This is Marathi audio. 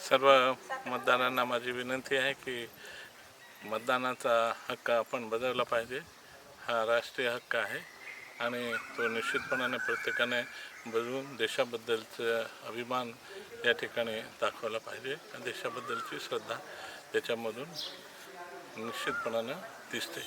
सर्व मतदारांना माझी विनंती आहे की मतदानाचा हक्क आपण बजावला पाहिजे. हा राष्ट्रीय हक्क आहे आणि तो निश्चितपणाने प्रत्येकाने बजवून देशाबद्दलचं अभिमान या ठिकाणी दाखवला पाहिजे. आणि देशाबद्दलची श्रद्धा त्याच्यामधून निश्चितपणानं दिसते.